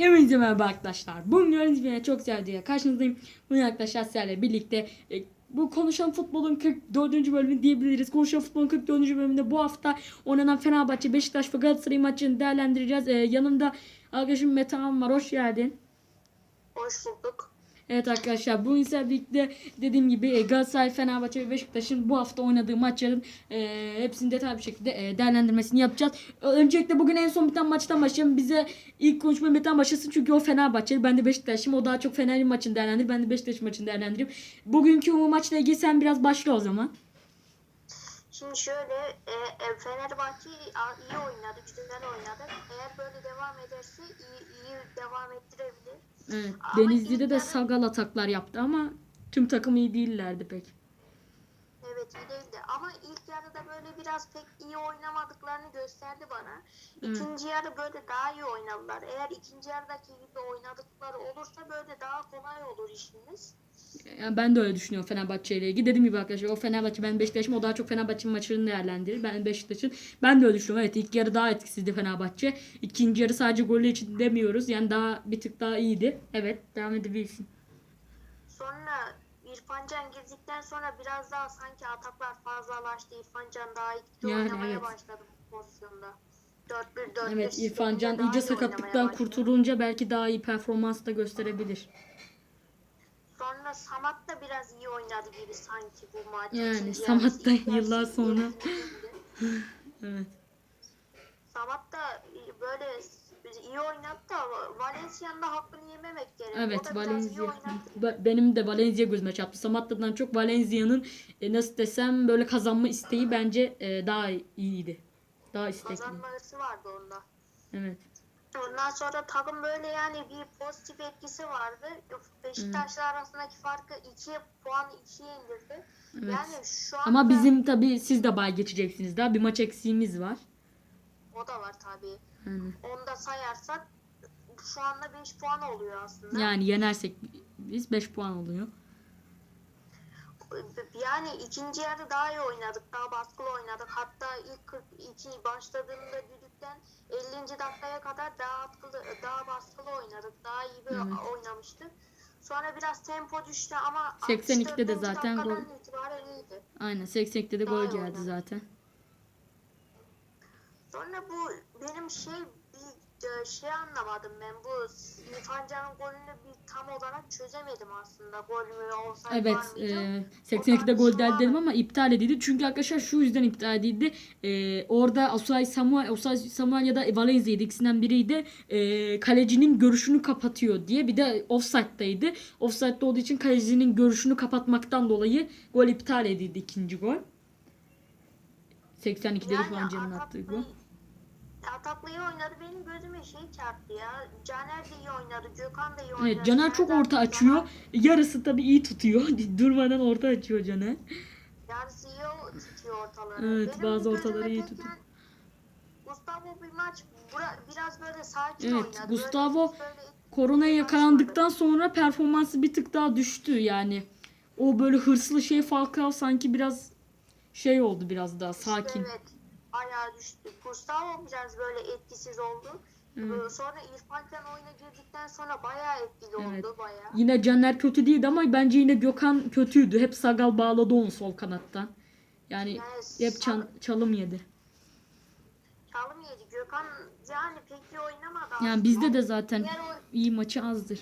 Hepinize merhaba arkadaşlar. Bugün gördüğünüz gibi çok güzel karşınızdayım. Bugün arkadaşlar sizlerle birlikte e, bu Konuşan Futbol'un 44. bölümü diyebiliriz. Konuşan Futbol'un 44. bölümünde bu hafta oynanan Fenerbahçe, Beşiktaş ve Galatasaray maçını değerlendireceğiz. E, yanımda arkadaşım Metehan var. Hoş geldin. Hoş bulduk. Evet arkadaşlar bu ise birlikte dediğim gibi e, Galatasaray, Fenerbahçe ve Beşiktaş'ın bu hafta oynadığı maçların e, hepsini detaylı bir şekilde e, değerlendirmesini yapacağız. Öncelikle bugün en son biten maçtan başlayalım. Bize ilk konuşma Metehan başlasın çünkü o Fenerbahçeli. Ben de Beşiktaş'ım. O daha çok Fener'in maçını değerlendirir. Ben de Beşiktaş maçını değerlendireyim. Bugünkü bu maçla ilgili sen biraz başla o zaman. Şimdi şöyle e, e, Fenerbahçe iyi oynadı, güzel oynadı. Eğer böyle devam ederse iyi, iyi devam ettirebilir. Evet. Denizli'de de Sagal ataklar yaptı ama tüm takım iyi değillerdi pek. Evet iyi değildi ama ilk yarıda böyle biraz pek iyi oynamadıklarını gösterdi bana. İkinci yarı böyle daha iyi oynadılar. Eğer ikinci yarıdaki gibi oynadıkları olursa böyle daha kolay olur işimiz. Yani ben de öyle düşünüyorum Fenerbahçe ile ilgili. Dediğim gibi arkadaşlar o Fenerbahçe ben Beşiktaş'ım o daha çok Fenerbahçe'nin maçlarını değerlendirir. Ben Beşiktaş'ın ben de öyle düşünüyorum. Evet ilk yarı daha etkisizdi Fenerbahçe. İkinci yarı sadece golü için demiyoruz. Yani daha bir tık daha iyiydi. Evet devam edebilirsin. Sonra İrfan Can girdikten sonra biraz daha sanki ataklar fazlalaştı. İrfan Can daha etkili Yani oynamaya evet. başladı bu pozisyonda. 4-1-4-5 Evet İrfan Can daha iyice iyi sakatlıktan kurtulunca belki daha iyi performans da gösterebilir. Sonra Samat da biraz iyi oynadı gibi sanki bu maç. Yani İkinci Samat da ilk yıllar sonra-. Evet. Samat da böyle iyi oynadı da Valencia'nın da hakkını yememek gerek. O Evet Valencia. Benim de Valencia gözüme çarptı. Samatta'dan çok Valencia'nın e, nasıl desem böyle kazanma isteği bence e, daha iyiydi. Daha istekli. Kazanma hırsı vardı onda. Evet. Ondan sonra takım böyle yani bir pozitif etkisi vardı. Beşiktaş'la arasındaki farkı 2 puan 2'ye indirdi. Evet. Yani şu anda Ama bizim tabii siz de bay geçeceksiniz daha. Bir maç eksiğimiz var. O da var tabii. Yani, Onu da sayarsak şu anda 5 puan oluyor aslında. yani yenersek biz 5 puan oluyor. Yani ikinci yarı daha iyi oynadık. Daha baskılı oynadık. Hatta ilk 42 başladığında düdükten 50. dakikaya kadar daha baskılı, daha baskılı oynadık. Daha iyi bir Evet. oynamıştık. Sonra biraz tempo düştü ama 82'de de 64. zaten gol-. Aynen 80'de de gol Daha iyi geldi oynadı. zaten. Sonra bu benim şey bir e, şey anlamadım ben. Bu İrfan Can'ın golünü bir tam olarak çözemedim aslında. Gol mü olsaydı Evet, e, 82'de gol var. dedim ama iptal edildi. Çünkü arkadaşlar şu yüzden iptal edildi. E, orada Osay Samuel, Osay Samuel ya da Valencia'ydı ikisinden biriydi. E, kalecinin görüşünü kapatıyor diye. Bir de offside'daydı. Offside'da olduğu için kalecinin görüşünü kapatmaktan dolayı gol iptal edildi ikinci gol. 82'de İrfan Can'ın attığı gol. Ataklı iyi oynadı. Benim gözüme şey çarptı ya. Caner de iyi oynadı. Gökhan da iyi oynadı. Evet Caner çok orta açıyor. Yarısı tabii iyi tutuyor. Durmadan orta açıyor Caner. Yarısı iyi tutuyor ortaları. Evet, Benim bazı ortaları iyi tutuyor. Gustavo bir maç biraz böyle sakin Evet, oynadı. Gustavo Böyle, böyle Koronaya yakalandıktan sonra performansı bir tık daha düştü yani. O böyle hırslı şey Falcao sanki biraz şey oldu biraz daha sakin. Evet. Ayağa düştü. Gustavo biraz böyle etkisiz oldu. Ee, Sonra İrfan Can oyuna girdikten sonra bayağı etkili Evet. oldu bayağı. Yine Caner kötü değildi ama bence yine Gökhan kötüydü. Hep Sagal bağladı onu sol kanattan. Yani Yani hep çan- çalım yedi. Çalım yedi. Gökhan yani pek iyi oynamadı. Yani aslında. bizde de zaten Diğer, iyi maçı azdır.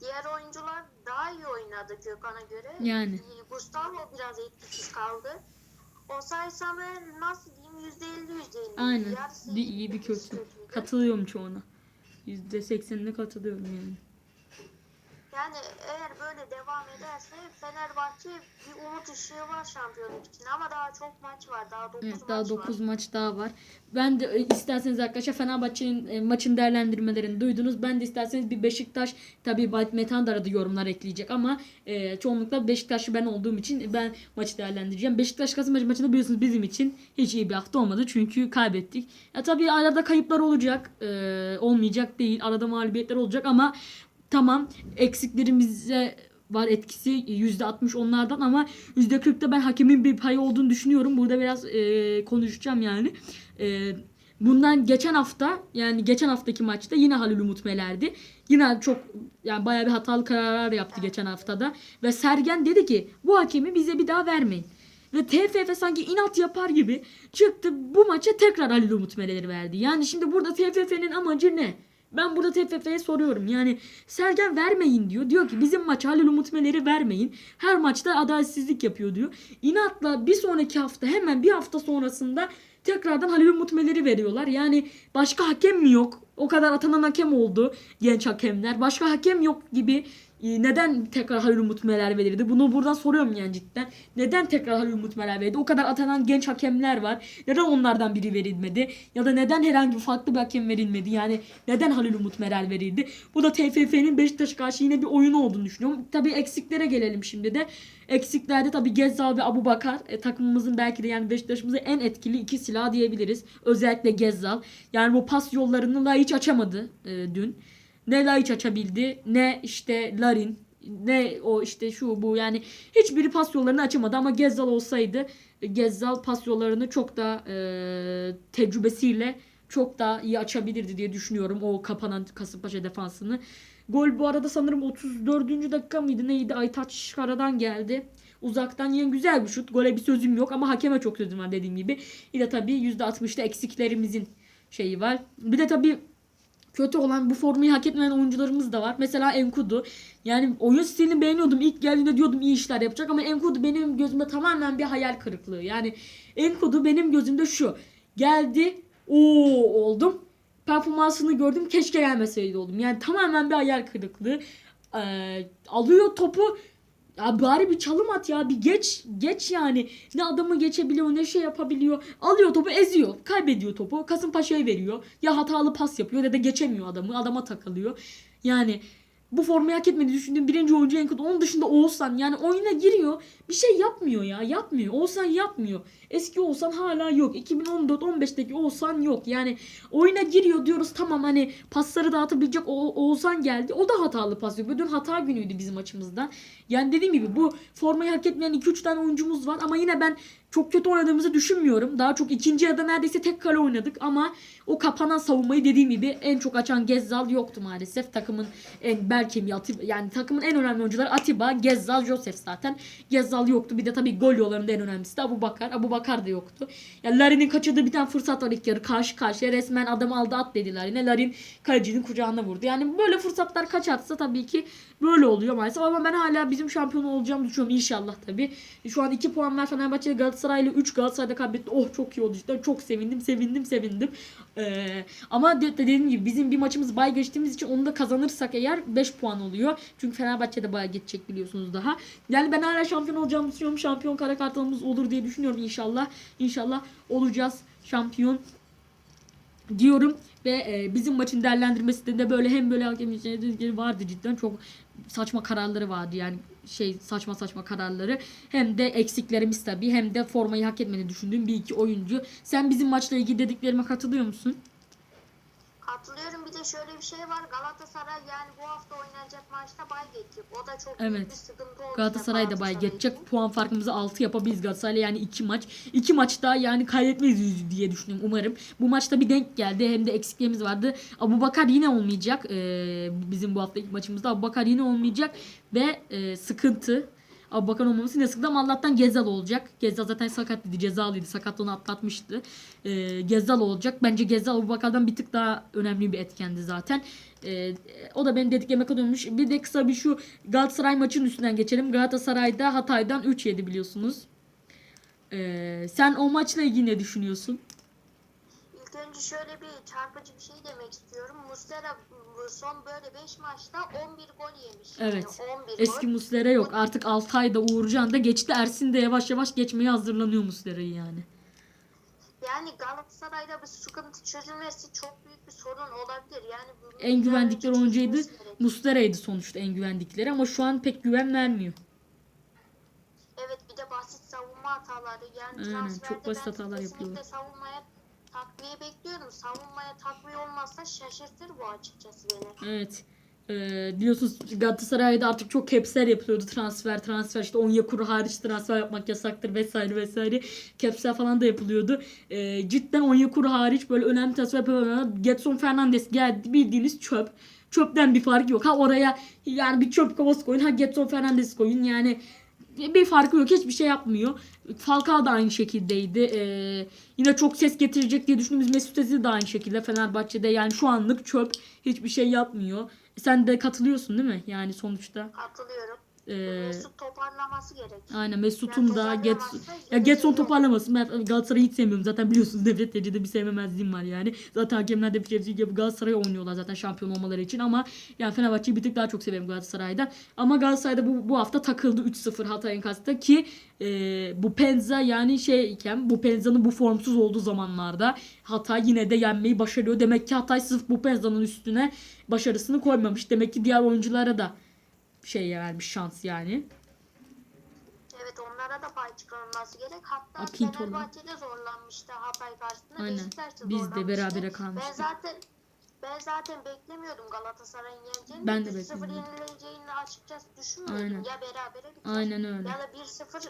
diğer oyuncular daha iyi oynadı Gökhan'a göre. Yani. Ee, Gustavo biraz etkisiz kaldı. Osay Samuel nasıl diyeyim %50 %50. Aynen. Yarısı iyi bir yarısı kötü. Katılıyorum çoğuna. %80'ine katılıyorum yani. Yani eğer böyle devam ederse Fenerbahçe bir umut ışığı var şampiyonluk için ama daha çok maç var. Daha 9 Evet maç daha var. 9 maç daha var. Ben de e, isterseniz arkadaşlar Fenerbahçe'nin e, maçın değerlendirmelerini duydunuz. Ben de isterseniz bir Beşiktaş tabii Bayt Metan da arada yorumlar ekleyecek ama e, çoğunlukla Beşiktaşlı ben olduğum için ben maçı değerlendireceğim. Beşiktaş Kasımpaşa maçında biliyorsunuz bizim için hiç iyi bir hafta olmadı çünkü kaybettik. Ya tabii arada kayıplar olacak. e, olmayacak değil. Arada mağlubiyetler olacak ama tamam eksiklerimize var etkisi %60 onlardan ama %40'da ben hakemin bir payı olduğunu düşünüyorum. Burada biraz e, konuşacağım yani. E, Bundan geçen hafta yani geçen haftaki maçta yine Halil Umut Meler'di. Yine çok yani bayağı bir hatalı kararlar yaptı geçen haftada. Ve Sergen dedi ki bu hakemi bize bir daha vermeyin. Ve TFF sanki inat yapar gibi çıktı bu maça tekrar Halil Umut Meler'i verdi. Yani şimdi burada TFF'nin amacı ne? Ben burada TFF'ye soruyorum. Yani Sergen vermeyin diyor. Diyor ki bizim maça Halil Umut Meler'i vermeyin. Her maçta adaletsizlik yapıyor diyor. İnatla bir sonraki hafta hemen bir hafta sonrasında tekrardan Halil Umut Meler'i veriyorlar. Yani başka hakem mi yok? O kadar atanan hakem oldu genç hakemler. Başka hakem yok gibi e, neden tekrar Halil Umut Meler verildi? Bunu buradan soruyorum yani cidden. Neden tekrar Halil Umut Meler verildi? O kadar atanan genç hakemler var. Neden onlardan biri verilmedi? Ya da neden herhangi bir farklı bir hakem verilmedi? Yani neden Halil Umut Meler verildi? Bu da TFF'nin Beşiktaş'a karşı yine bir oyunu olduğunu düşünüyorum. Tabii eksiklere gelelim şimdi de. Eksiklerde tabii Gezzal ve Abu Bakar e, takımımızın belki de yani Beşiktaş'ımızın en etkili iki silah diyebiliriz. Özellikle Gezzal. Yani bu pas yollarını da hiç açamadı e, dün. Ne Laiç açabildi ne işte Larin ne o işte şu bu yani hiçbiri pas yollarını açamadı ama Gezzal olsaydı e, Gezzal pas yollarını çok da e, tecrübesiyle çok daha iyi açabilirdi diye düşünüyorum o kapanan Kasımpaşa defansını. Gol bu arada sanırım 34. dakika mıydı neydi Aytaç Kara'dan geldi. Uzaktan yine güzel bir şut. Gole bir sözüm yok ama hakeme çok sözüm var dediğim gibi. Yine tabii %60'da eksiklerimizin şeyi var. Bir de tabii kötü olan bu formayı hak etmeyen oyuncularımız da var. Mesela Enkudu. Yani oyun stilini beğeniyordum. İlk geldiğinde diyordum iyi işler yapacak ama Enkudu benim gözümde tamamen bir hayal kırıklığı. Yani Enkudu benim gözümde şu. Geldi. Oo oldum. Performansını gördüm. Keşke gelmeseydi oldum. Yani tamamen bir hayal kırıklığı. Ee, alıyor topu. Ya bari bir çalım at ya bir geç geç yani. Ne adamı geçebiliyor ne şey yapabiliyor. Alıyor topu eziyor. Kaybediyor topu. Kasımpaşa'ya veriyor. Ya hatalı pas yapıyor ya da geçemiyor adamı. Adama takılıyor. Yani bu formayı hak etmedi düşündüğüm birinci oyuncu Enkudu onun dışında Oğuzhan. Yani oyuna giriyor bir şey yapmıyor ya yapmıyor. Oğuzhan yapmıyor. Eski Oğuzhan hala yok. 2014-15'teki Oğuzhan yok. Yani oyuna giriyor diyoruz tamam hani pasları dağıtabilecek o Oğuzhan geldi. O da hatalı pas yapıyor dün hata günüydü bizim açımızdan. Yani dediğim gibi bu formayı hak etmeyen 2-3 tane oyuncumuz var ama yine ben çok kötü oynadığımızı düşünmüyorum. Daha çok ikinci yarıda neredeyse tek kale oynadık ama o kapanan savunmayı dediğim gibi en çok açan Gezzal yoktu maalesef. Takımın en bel kemiği Atiba, yani takımın en önemli oyuncuları Atiba, Gezzal, Josef zaten. Gezzal yoktu. Bir de tabii gol yollarında en önemlisi de Abu Bakar. Abu Bakar da yoktu. Yani Larin'in kaçırdığı bir tane fırsat var ilk yarı. Karşı karşıya resmen adam aldı at dediler. Yine Larin kalecinin kucağına vurdu. Yani böyle fırsatlar kaçarsa tabii ki böyle oluyor maalesef. Ama ben hala bizim şampiyon olacağımı düşünüyorum inşallah tabii. Şu an 2 puan var Fenerbahçe Galatasaray'la 3 Galatasaray'da kaybetti. Oh çok iyi oldu cidden. Çok sevindim, sevindim, sevindim. Ee, ama de- dediğim gibi bizim bir maçımız bay geçtiğimiz için onu da kazanırsak eğer 5 puan oluyor. Çünkü Fenerbahçe de bay geçecek biliyorsunuz daha. Yani ben hala şampiyon olacağımı düşünüyorum. Şampiyon kara kartalımız olur diye düşünüyorum inşallah. İnşallah olacağız şampiyon diyorum ve e, bizim maçın değerlendirmesinde de böyle hem böyle hakem içeri vardı cidden çok saçma kararları vardı yani şey saçma saçma kararları hem de eksiklerimiz tabii hem de formayı hak etmediğini düşündüğüm bir iki oyuncu. Sen bizim maçla ilgili dediklerime katılıyor musun? Katılıyorum. Bir de şöyle bir şey var. Galatasaray yani bu hafta oynanacak maçta bay geçecek. O da çok Evet. büyük bir sıkıntı olacak. Galatasaray da bay geçecek. Puan farkımızı 6 yapabiliriz Galatasaray'la yani 2 maç. 2 maç daha yani kaybetmeyiz diye düşünüyorum umarım. Bu maçta bir denk geldi. Hem de eksiklerimiz vardı. Abu Bakar yine olmayacak. Ee, bizim bu hafta ilk maçımızda Abu Bakar yine olmayacak. Ve e, sıkıntı. Abu Bakar olmaması yine sıkıntı ama Allah'tan Gezzal olacak. Gezzal zaten sakatlıydı. Cezalıydı. Sakatlığını atlatmıştı. Ee, Gezzal olacak. Bence Gezzal Abu Bakar'dan bir tık daha önemli bir etkendi zaten. Ee, o da benim dediklerime katılmış. Bir de kısa bir şu Galatasaray maçının üstünden geçelim. Galatasaray'da Hatay'dan 3 yedi biliyorsunuz. Ee, sen o maçla ilgili ne düşünüyorsun? İlk önce şöyle bir çarpıcı bir şey demek istiyorum. Muslera son böyle 5 maçta 11 gol yemiş. Evet. Yani 11 Eski gol. Muslera yok. Artık Altay'da Uğurcan da geçti. Ersin de yavaş yavaş geçmeye hazırlanıyor Muslera'yı yani. Yani Galatasaray'da bir sıkıntı çözülmesi çok büyük bir sorun olabilir. Yani En güvendikleri oyuncuydu. Muslera'ydı sonuçta en güvendikleri ama şu an pek güven vermiyor. Evet bir de basit savunma hataları. Yani Aynen, çok basit hatalar yapıyorlar. savunmaya takviye bekliyorum. Savunmaya takviye olmazsa şaşırtır bu açıkçası beni. Evet. Ee, biliyorsunuz Galatasaray'da artık çok capsler yapılıyordu transfer transfer işte Onyekuru hariç transfer yapmak yasaktır vesaire vesaire capsler falan da yapılıyordu. Ee, cidden Onyekuru hariç böyle önemli transfer yapıyorlar. Getson Fernandes geldi bildiğiniz çöp. Çöpten bir fark yok. Ha oraya yani bir çöp kovası koyun ha Getson Fernandes koyun yani bir farkı yok. Hiçbir şey yapmıyor. Falcao da aynı şekildeydi. Ee, yine çok ses getirecek diye düşündüğümüz Mesut Özil de aynı şekilde Fenerbahçe'de. Yani şu anlık çöp. Hiçbir şey yapmıyor. Sen de katılıyorsun değil mi? Yani sonuçta. Katılıyorum. Ee, Mesut toparlaması gerek. aynen Mesut'un Yani da Get ya Getson toparlamasın. Ben Galatasaray'ı hiç sevmiyorum. Zaten biliyorsunuz nefret derecede bir sevmemezliğim var yani. Zaten hakemler de bir şey gibi Galatasaray'a oynuyorlar zaten şampiyon olmaları için ama yani Fenerbahçe'yi bir tık daha çok severim Galatasaray'da. Ama Galatasaray'da bu, bu hafta takıldı 3-0 Hatay'ın kastı ki e, bu Penza yani şeyken bu Penza'nın bu formsuz olduğu zamanlarda Hatay yine de yenmeyi başarıyor. Demek ki Hatay sırf bu Penza'nın üstüne başarısını koymamış. Demek ki diğer oyunculara da şey vermiş şans yani. Evet onlara da pay çıkarılması gerek. Hatta Akintola. Fenerbahçe'de zorlanmıştı Hatay karşısında. Aynen. Beşiktaş da Biz de berabere kalmıştık. Ben zaten ben zaten beklemiyordum Galatasaray'ın yeneceğini. Ben de 3-0 beklemiyordum. yenileceğini açıkçası düşünmüyordum. Aynen. Ya berabere biter. Aynen öyle. Ya da 1-0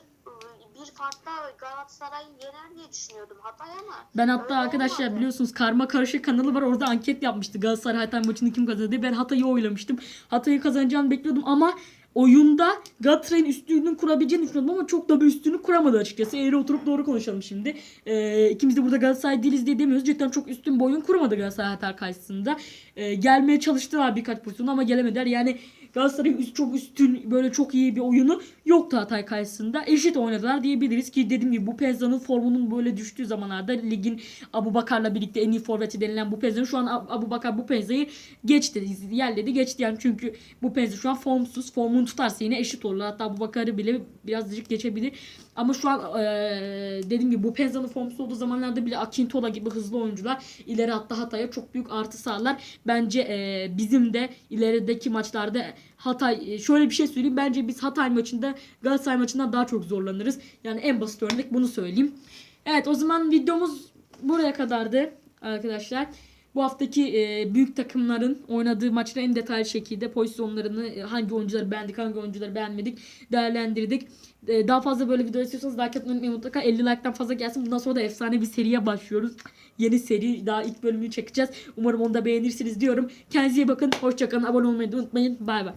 bir farkla Galatasaray'ı yener diye düşünüyordum Hatay ama. Ben hatta arkadaşlar olmadı. biliyorsunuz Karma Karışık kanalı var. Orada anket yapmıştı. Galatasaray Hatay maçını kim kazanır diye. Ben Hatay'ı oylamıştım. Hatay'ı kazanacağını bekliyordum ama oyunda Galatasaray'ın üstünlüğünü kurabileceğini düşünüyordum ama çok da bir üstünlük kuramadı açıkçası. Eğri oturup doğru konuşalım şimdi. Ee, ikimiz de burada Galatasaray değiliz diye demiyoruz. Cidden çok üstün bir oyun kuramadı Galatasaray Hatay karşısında. Ee, gelmeye çalıştılar birkaç pozisyonda ama gelemediler. Yani Galatasaray'ın üst, çok üstün böyle çok iyi bir oyunu yoktu Hatay karşısında. Eşit oynadılar diyebiliriz ki dediğim gibi bu Penza'nın formunun böyle düştüğü zamanlarda ligin Abu Bakar'la birlikte en iyi forveti denilen bu Penza'nın şu an Ab- Abu Bakar bu Penza'yı geçti. Yerledi geçti yani çünkü bu Penza şu an formsuz. Formunu tutarsa yine eşit olur. Hatta Abu Bakar'ı bile birazcık geçebilir. Ama şu an eee, dediğim gibi bu Penza'nın formsuz olduğu zamanlarda bile Akintola gibi hızlı oyuncular ileri hatta Hatay'a çok büyük artı sağlar. Bence eee, bizim de ilerideki maçlarda Hatay şöyle bir şey söyleyeyim. Bence biz Hatay maçında Galatasaray maçından daha çok zorlanırız. Yani en basit örnek bunu söyleyeyim. Evet o zaman videomuz buraya kadardı arkadaşlar. Bu haftaki e, büyük takımların oynadığı maçları en detaylı şekilde pozisyonlarını e, hangi oyuncuları beğendik hangi oyuncuları beğenmedik değerlendirdik. E, daha fazla böyle video istiyorsanız like atmayı mutlaka 50 like'tan fazla gelsin. Bundan sonra da efsane bir seriye başlıyoruz. Yeni seri daha ilk bölümünü çekeceğiz. Umarım onu da beğenirsiniz diyorum. Kendinize iyi bakın. Hoşçakalın. Abone olmayı unutmayın. Bay bay.